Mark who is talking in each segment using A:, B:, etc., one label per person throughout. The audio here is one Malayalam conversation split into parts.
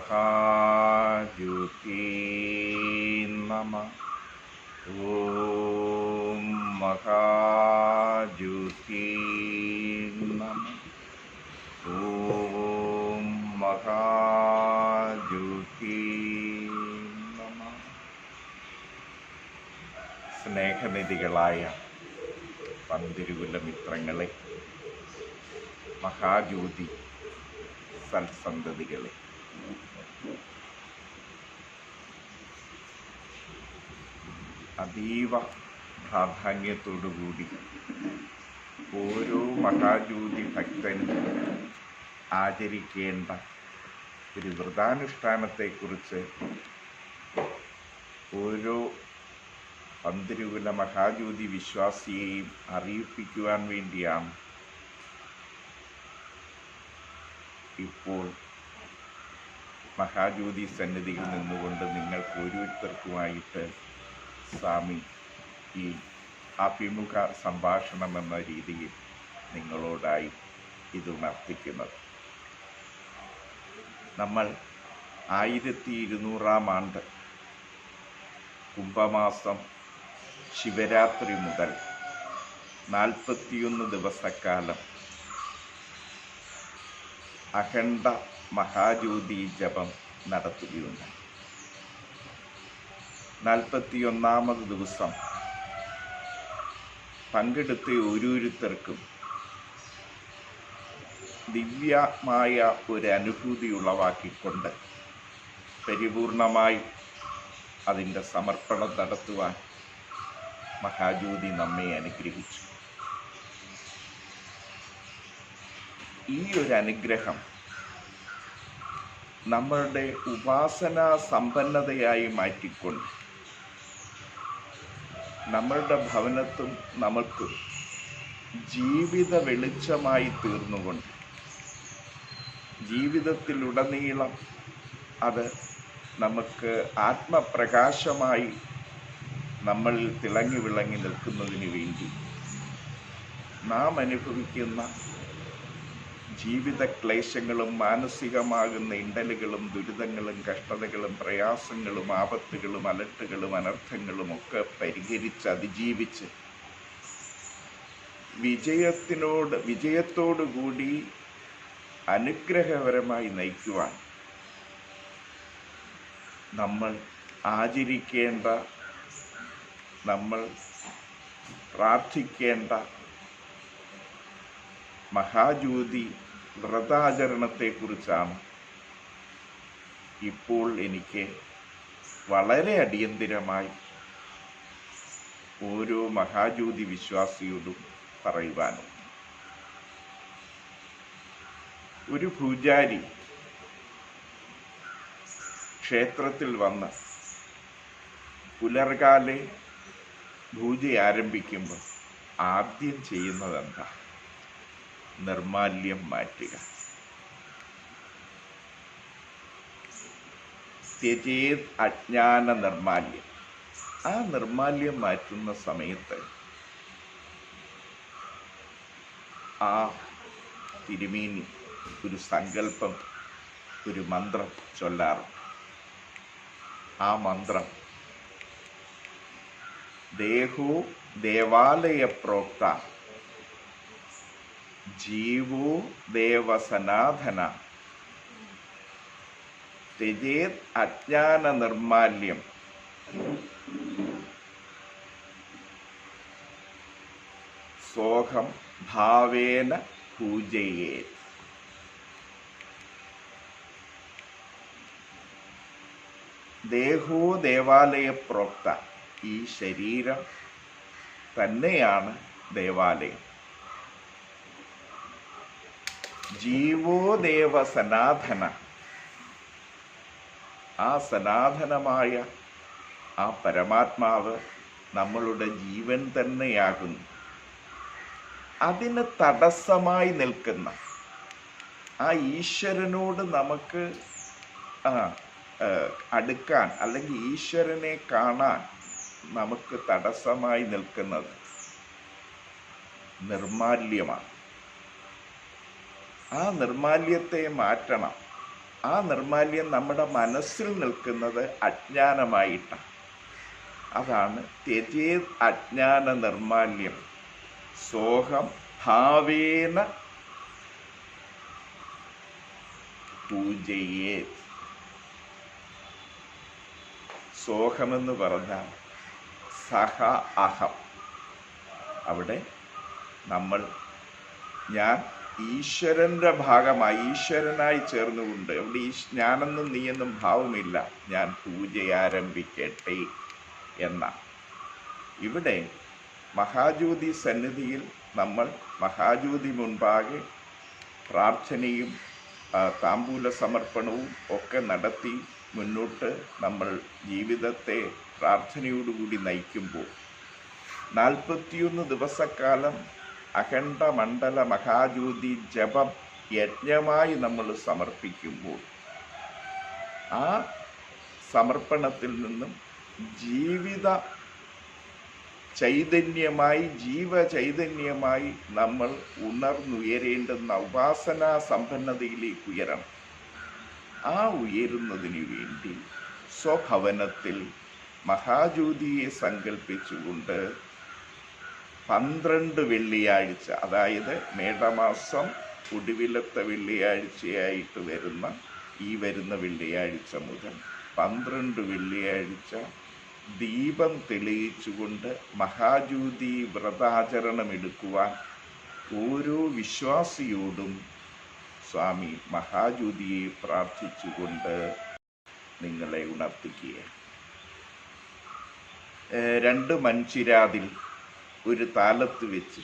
A: മഹാജ്യോതി നമ ഓം മഹാജ്യോതി നമ ഓം മഹാജ്യോതി നമ സ്നേഹനിധികളായ പന്തിരുകുല മിത്രങ്ങളെ മഹാജ്യോതി സൽസന്തതികളെ അതീവ പ്രാധാന്യത്തോടുകൂടി ഓരോ മഹാജ്യോതി ഭക്തനും ആചരിക്കേണ്ട ഒരു വ്രതാനുഷ്ഠാനത്തെക്കുറിച്ച് ഓരോ പന്തിരുകുല മഹാജ്യോതി വിശ്വാസിയെയും അറിയിപ്പിക്കുവാൻ വേണ്ടിയാണ് ഇപ്പോൾ മഹാജ്യോതി സന്നിധിയിൽ നിന്നുകൊണ്ട് നിങ്ങൾക്ക് ഓരോരുത്തർക്കുമായിട്ട് സ്വാമി ഈ അഭിമുഖ സംഭാഷണം എന്ന രീതിയിൽ നിങ്ങളോടായി ഇത് ഉണർത്തിക്കുന്നത്. നമ്മൾ ആയിരത്തി ഇരുന്നൂറാം ആണ്ട് കുംഭമാസം ശിവരാത്രി മുതൽ നാൽപ്പത്തിയൊന്ന് ദിവസക്കാലം അഖണ്ഡ മഹാജ്യോതി ജപം നടത്തുകയുണ്ടായി. നാൽപ്പത്തിയൊന്നാമത് ദിവസം പങ്കെടുത്ത ഓരോരുത്തർക്കും ദിവ്യമായ ഒരു അനുഭൂതി ഉളവാക്കിക്കൊണ്ട് പരിപൂർണമായി അതിന്റെ സമർപ്പണം നടത്തുവാൻ മഹാജ്യോതി നമ്മെ അനുഗ്രഹിച്ചു. ഈ ഒരു അനുഗ്രഹം നമ്മളുടെ ഉപാസന സമ്പന്നതയായി മാറ്റിക്കൊണ്ട് നമ്മളുടെ ഭവനത്തും നമുക്ക് ജീവിത വെളിച്ചമായി തീർന്നുകൊണ്ട് ജീവിതത്തിലുടനീളം അത് നമുക്ക് ആത്മപ്രകാശമായി നമ്മളിൽ തിളങ്ങി വിളങ്ങി നിൽക്കുന്നതിന് വേണ്ടി നാം അനുഭവിക്കുന്ന ജീവിത ക്ലേശങ്ങളും മാനസികമാകുന്ന ഇണ്ടലുകളും ദുരിതങ്ങളും കഷ്ടതകളും പ്രയാസങ്ങളും ആപത്തുകളും അലട്ടുകളും അനർത്ഥങ്ങളും ഒക്കെ പരിഹരിച്ച് അതിജീവിച്ച് വിജയത്തിനോട് വിജയത്തോടുകൂടി അനുഗ്രഹപരമായി നയിക്കുവാൻ നമ്മൾ ആചരിക്കേണ്ട നമ്മൾ പ്രാർത്ഥിക്കേണ്ട മഹാജ്യോതി വ്രതാചരണത്തെക്കുറിച്ചാണ്. ഇപ്പോൾ എനിക്ക് വളരെ അടിയന്തിരമായി ഓരോ മഹാജ്യോതി വിശ്വാസിയോടും പറയുവാനും. ഒരു പൂജാരി ക്ഷേത്രത്തിൽ വന്ന് പുലർകാലെ പൂജ ആരംഭിക്കുമ്പോൾ ആദ്യം ചെയ്യുന്നത് എന്താ നിർമാല്യം മാറ്റുക. ത്യജേത് അജ്ഞാന നിർമാല്യം. ആ നിർമാല്യം മാറ്റുന്ന സമയത്ത് ആ തിരുമേനി ഒരു സങ്കല്പം ഒരു മന്ത്രം ചൊല്ലാറുണ്ട്. ആ മന്ത്രം ദേഹോ ദേവാലയ പ്രോക്ത ജീവോ ദേവസനാഥന ത്യജേത് അജ്ഞാന നിർമാല്യം സോഹം ഭാവേന പൂജയേ ദേഹോ ദേവാലയ പ്രോക്ത ഈ ശരീരം തന്നെയാണ് ദേവാലയം. ജീവോ ദേവ സനാതന ആ സനാതനമായ ആ പരമാത്മാവ് നമ്മളുടെ ജീവൻ തന്നെയാകുന്നു. അതിന് തടസ്സമായി നിൽക്കുന്ന ആ ഈശ്വരനോട് നമുക്ക് അടുക്കാൻ അല്ലെങ്കിൽ ഈശ്വരനെ കാണാൻ നമുക്ക് തടസ്സമായി നിൽക്കുന്നത് നിർമാല്യമാണ്. ആ നിർമാല്യത്തെ മാറ്റണം. ആ നിർമാല്യം നമ്മുടെ മനസ്സിൽ നിൽക്കുന്നത് അജ്ഞാനമായിട്ടാണ്. അതാണ് തെജേ അജ്ഞാന നിർമാല്യം. സോഹം ഭാവേന പൂജയേ സോഹമെന്ന് പറഞ്ഞാൽ സഹ അഹം. അവിടെ നമ്മൾ ഞാൻ ഈശ്വരന്റെ ഭാഗമായി ഈശ്വരനായി ചേർന്നുകൊണ്ട്. അവിടെ ഈ ഞാനെന്നും നീയെന്നും ഭാവമില്ല. ഞാൻ പൂജ ആരംഭിക്കട്ടെ എന്ന. ഇവിടെ മഹാജ്യോതി സന്നിധിയിൽ നമ്മൾ മഹാജ്യോതി മുൻപാകെ പ്രാർത്ഥനയും താമ്പൂല സമർപ്പണവും ഒക്കെ നടത്തി മുന്നോട്ട് നമ്മൾ ജീവിതത്തെ പ്രാർത്ഥനയോടുകൂടി നയിക്കുമ്പോൾ നാൽപ്പത്തിയൊന്ന് ദിവസക്കാലം അഖണ്ഡ മണ്ഡല മഹാജ്യോതി ജപം യജ്ഞമായി നമ്മൾ സമർപ്പിക്കുമ്പോൾ ആ സമർപ്പണത്തിൽ നിന്നും ജീവിത ചൈതന്യമായി ജീവചൈതന്യമായി നമ്മൾ ഉണർന്നുയരേണ്ടുന്ന ഉപാസനാ സമ്പന്നതയിലേക്ക് ഉയരണം. ആ ഉയരുന്നതിന് വേണ്ടി സ്വഭവനത്തിൽ മഹാജ്യോതിയെ സങ്കല്പിച്ചുകൊണ്ട് പന്ത്രണ്ട് വെള്ളിയാഴ്ച അതായത് മേടമാസം ഒടുവിലത്തെ വെള്ളിയാഴ്ചയായിട്ട് വരുന്ന ഈ വരുന്ന വെള്ളിയാഴ്ച മുതൽ പന്ത്രണ്ട് വെള്ളിയാഴ്ച ദീപം തെളിയിച്ചുകൊണ്ട് മഹാജ്യോതി വ്രതാചരണം എടുക്കുവാൻ ഓരോ വിശ്വാസിയോടും സ്വാമി മഹാജ്യോതിയെ പ്രാർത്ഥിച്ചുകൊണ്ട് നിങ്ങളെ ഉണർത്തിക്കുക രണ്ട് മൺചിരാതിൽ ഒരു താലത്ത് വെച്ച്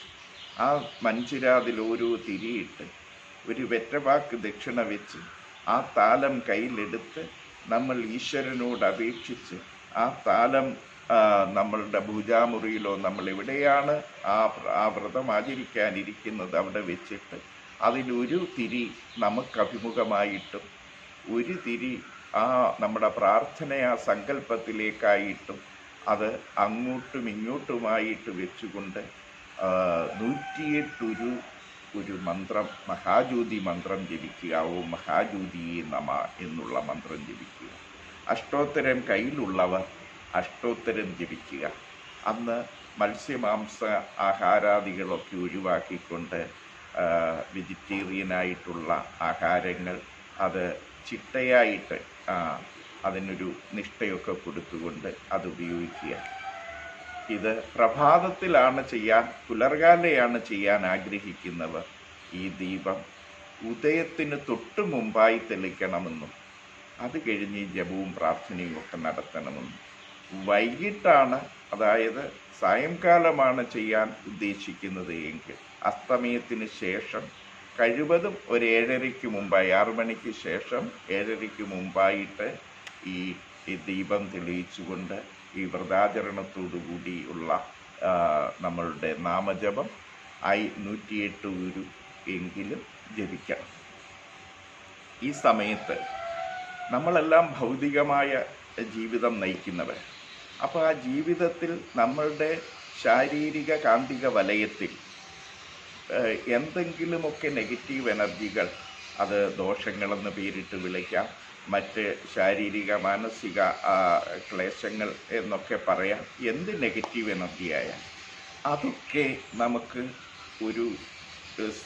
A: ആ മൺചിരാതിൽ ഓരോ തിരിയിട്ട് ഒരു വെറ്റവാക്ക് ദക്ഷിണ വെച്ച് ആ താലം കയ്യിലെടുത്ത് നമ്മൾ ഈശ്വരനോട് അപേക്ഷിച്ച് ആ താലം നമ്മളുടെ പൂജാമുറിയിലോ നമ്മൾ എവിടെയാണ് ആ ആ വ്രതം ആചരിക്കാനിരിക്കുന്നത് അവിടെ വെച്ചിട്ട് അതിലൊരു തിരി നമുക്ക് അഭിമുഖമായിട്ടും ഒരു തിരി ആ നമ്മുടെ പ്രാർത്ഥനയാ സങ്കല്പത്തിലേക്കായിട്ടും അത് അങ്ങോട്ടും ഇങ്ങോട്ടുമായിട്ട് വെച്ചുകൊണ്ട് നൂറ്റിയെട്ടൊരു ഒരു മന്ത്രം മഹാജ്യോതി മന്ത്രം ജപിക്കുക. ഓ മഹാജ്യോതിയെ നമ എന്നുള്ള മന്ത്രം ജപിക്കുക. അഷ്ടോത്തരം കയ്യിലുള്ളവർ അഷ്ടോത്തരം ജപിക്കുക. അന്ന് മത്സ്യമാംസ ആഹാരാദികളൊക്കെ ഒഴിവാക്കിക്കൊണ്ട് വെജിറ്റേറിയനായിട്ടുള്ള ആഹാരങ്ങൾ അത് ചിട്ടയായിട്ട് അതിനൊരു നിഷ്ഠയൊക്കെ കൊടുത്തുകൊണ്ട് അത് ഉപയോഗിക്കുക ഇത് പ്രഭാതത്തിലാണ് ചെയ്യാൻ പുലർകാലയാണ് ചെയ്യാൻ ആഗ്രഹിക്കുന്നവർ ഈ ദീപം ഉദയത്തിന് തൊട്ട് മുമ്പായി തെളിക്കണമെന്നും അത് കഴിഞ്ഞ് ജപവും പ്രാർത്ഥനയും ഒക്കെ നടത്തണമെന്നും. വൈകിട്ടാണ് അതായത് സായംകാലമാണ് ചെയ്യാൻ ഉദ്ദേശിക്കുന്നത് എങ്കിൽ അസ്തമയത്തിന് ശേഷം കഴിവതും ഒരു ഏഴരയ്ക്ക് മുമ്പായി ആറു മണിക്ക് ശേഷം ഏഴരയ്ക്ക് മുമ്പായിട്ട് ഈ ഈ ദീപം തെളിയിച്ചുകൊണ്ട് ഈ വ്രതാചരണത്തോടു കൂടിയുള്ള ആ, നമ്മളുടെ നാമജപം ആയി നൂറ്റിയെട്ട് ഗുരു എങ്കിലും ജപിക്കണം. ഈ സമയത്ത് നമ്മളെല്ലാം ഭൗതികമായ ജീവിതം നയിക്കുന്നവർ. അപ്പോൾ ആ ജീവിതത്തിൽ നമ്മളുടെ ശാരീരിക കാന്തിക വലയത്തിൽ എന്തെങ്കിലുമൊക്കെ നെഗറ്റീവ് എനർജികൾ അത് ദോഷങ്ങളെന്ന് പേരിട്ട് വിളിക്കാം. മറ്റ് ശാരീരിക മാനസിക ക്ലേശങ്ങൾ എന്നൊക്കെ പറയാം. എന്ത് നെഗറ്റീവ് എനർജിയായാൽ അതൊക്കെ നമുക്ക് ഒരു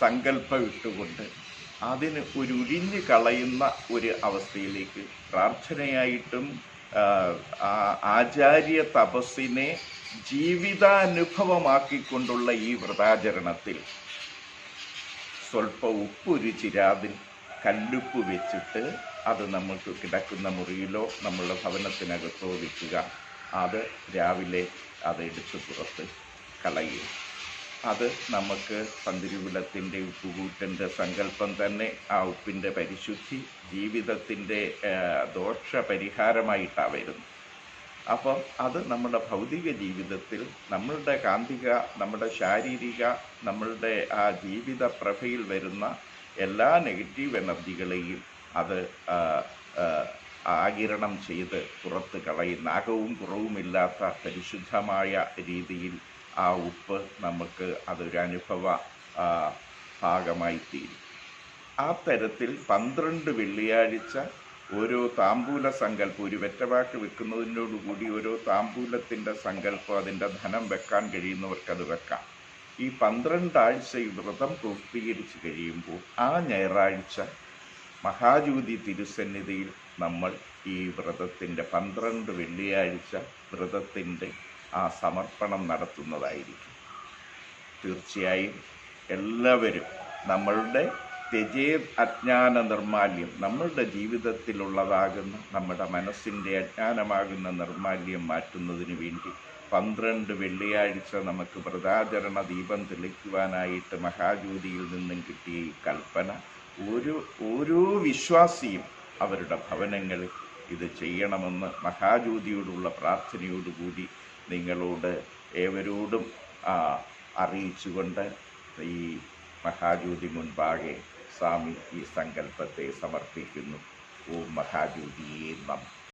A: സങ്കല്പം ഇട്ടുകൊണ്ട് അതിന് ഒരു ഉരിഞ്ഞ് കളയുന്ന ഒരു അവസ്ഥയിലേക്ക് പ്രാർത്ഥനയായിട്ടും ആചാര്യ തപസ്സിനെ ജീവിതാനുഭവമാക്കിക്കൊണ്ടുള്ള ഈ വ്രതാചരണത്തിൽ സ്വല്പ ഉപ്പ് ഒരു ചിരാതിൽ കല്ലുപ്പ് വെച്ചിട്ട് അത് നമുക്ക് കിടക്കുന്ന മുറിയിലോ നമ്മളുടെ ഭവനത്തിനകത്തോ വെക്കുക. അത് രാവിലെ അത് എടുത്ത് പുറത്ത് കളയും. അത് നമുക്ക് പന്തിരുകുലത്തിന്റെ ഉപ്പുകൂട്ടിന്റെ സങ്കല്പം തന്നെ ആ ഉപ്പിന്റെ പരിശുദ്ധി ജീവിതത്തിന്റെ ദോഷ പരിഹാരമായിട്ടാണ് വരുന്നത്. അപ്പം അത് നമ്മുടെ ഭൗതിക ജീവിതത്തിൽ നമ്മളുടെ കാന്തിക നമ്മുടെ ശാരീരിക നമ്മളുടെ ആ ജീവിത പ്രഭയിൽ വരുന്ന എല്ലാ നെഗറ്റീവ് എനർജികളെയും അത് ആകിരണം ചെയ്ത് പുറത്ത് കളയുന്ന അകവും കുറവുമില്ലാത്ത പരിശുദ്ധമായ രീതിയിൽ ആ ഉപ്പ് നമുക്ക് അതൊരനുഭവ ഭാഗമായി തീരും ആ തരത്തിൽ പന്ത്രണ്ട് വെള്ളിയാഴ്ച ഓരോ താമ്പൂല സങ്കല്പം ഒരു വെറ്റവാക്ക് വെക്കുന്നതിനോടുകൂടി ഓരോ താമ്പൂലത്തിന്റെ സങ്കല്പം അതിന്റെ ധനം വെക്കാൻ കഴിയുന്നവർക്കത് വെക്കാം. ഈ പന്ത്രണ്ടാഴ്ച ഈ വ്രതം പൂർത്തീകരിച്ച് കഴിയുമ്പോൾ ആ ഞായറാഴ്ച മഹാജ്യോതി തിരുസന്നിധിയിൽ നമ്മൾ ഈ വ്രതത്തിന്റെ പന്ത്രണ്ട് വെള്ളിയാഴ്ച വ്രതത്തിന്റെ ആ സമർപ്പണം നടത്തുന്നതായിരിക്കും. തീർച്ചയായും എല്ലാവരും നമ്മളുടെ തെജേ അജ്ഞാന നിർമാല്യം നമ്മളുടെ ജീവിതത്തിലുള്ളതാകുന്ന നമ്മുടെ മനസ്സിന്റെ അജ്ഞാനമാകുന്ന നിർമാല്യം മാറ്റുന്നതിന് വേണ്ടി പന്ത്രണ്ട് വെള്ളിയാഴ്ച നമുക്ക് വ്രതാചരണ ദീപം തെളിക്കുവാനായിട്ട് മഹാജ്യോതിയിൽ നിന്നും കിട്ടിയ ഈ കൽപ്പന ഓരോ ഓരോ വിശ്വാസിയും അവരുടെ ഭവനങ്ങളിൽ ഇത് ചെയ്യണമെന്ന് മഹാജ്യോതിയോടുള്ള പ്രാർത്ഥനയോടുകൂടി നിങ്ങളോട് ഏവരോടും അറിയിച്ചുകൊണ്ട് ഈ മഹാജ്യോതി മുൻപാകെ സ്വാമി ഈ സങ്കല്പത്തെ സമർപ്പിക്കുന്നു. ഓം മഹാജ്യോതിയെ നമ.